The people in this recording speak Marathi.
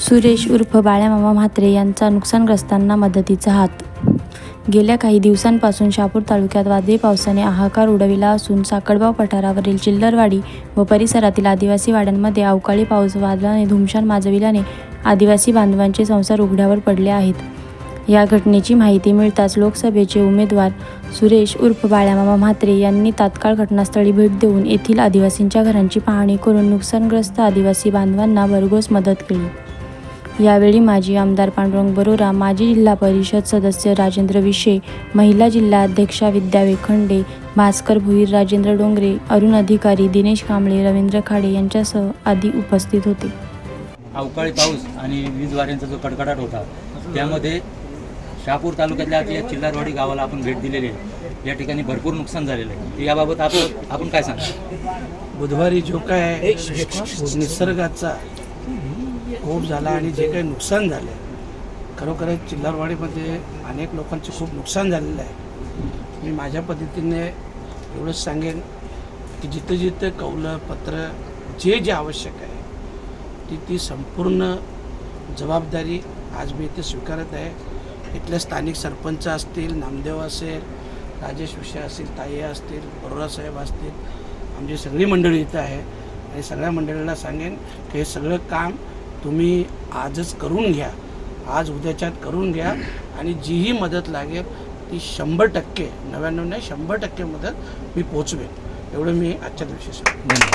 सुरेश उर्फ बाळ्यामामा म्हात्रे यांचा नुकसानग्रस्तांना मदतीचा हात. गेल्या काही दिवसांपासून शापूर तालुक्यात वादळी पावसाने हाहाकार उडविला असून साकडबाव पठारावरील चिल्लरवाडी व परिसरातील आदिवासी वाड्यांमध्ये अवकाळी पाऊस वादळाने धुमशान माजविल्याने आदिवासी बांधवांचे संसार उघड्यावर पडले आहेत. या घटनेची माहिती मिळताच लोकसभेचे उमेदवार सुरेश उर्फ बाळ्यामामा म्हात्रे यांनी तात्काळ घटनास्थळी भेट देऊन येथील आदिवासींच्या घरांची पाहणी करून नुकसानग्रस्त आदिवासी बांधवांना भरघोस मदत केली. यावेळी माजी आमदार पांडुरंग बरोरा माजी जिल्हा परिषद सदस्य राजेंद्र विशे महिला जिल्हा अध्यक्षा विद्या वेखंडे भास्कर भुईर राजेंद्र डोंगरे अरुण अधिकारी दिनेश कांबळे रवींद्र खाडे यांच्यासह आदी उपस्थित होते. अवकाळी पाऊस आणि वीज वाऱ्यांचा जो कडकडाट होता त्यामध्ये शहापूर तालुक्यातल्या या चिल्लारवाडी गावाला आपण भेट दिलेली आहे. या ठिकाणी भरपूर नुकसान झालेलं आहे. याबाबत आपण आपण काय सांगतो? बुधवारी जो काय निसर्गाचा खूप झाला आणि जे काही नुकसान झालं खरोखरच चिल्लारवाडीमध्ये अनेक लोकांचे खूप नुकसान झालेलं आहे. मी माझ्या पद्धतीने एवढंच सांगेन की जिथं जिथं कौलं पत्र जे जे आवश्यक आहे ती ती संपूर्ण जबाबदारी आज मी इथे स्वीकारत आहे. इथले स्थानिक सरपंच असतील नामदेव असेल राजेश विषय असतील ताई असतील बरोरा साहेब असतील आमची सगळी मंडळी इथं आहे. आणि सगळ्या मंडळीला सांगेन की हे सगळं काम तुम्ही आजच करून घ्या. आज उद्याच्यात करून घ्या. आणि जीही मदत लागेल ती शंभर टक्के नव्याण्णव नाही शंभर टक्के मदत मी पोचवेन. एवढं मी आजच्या दिवशी सांगतो धन्यवाद.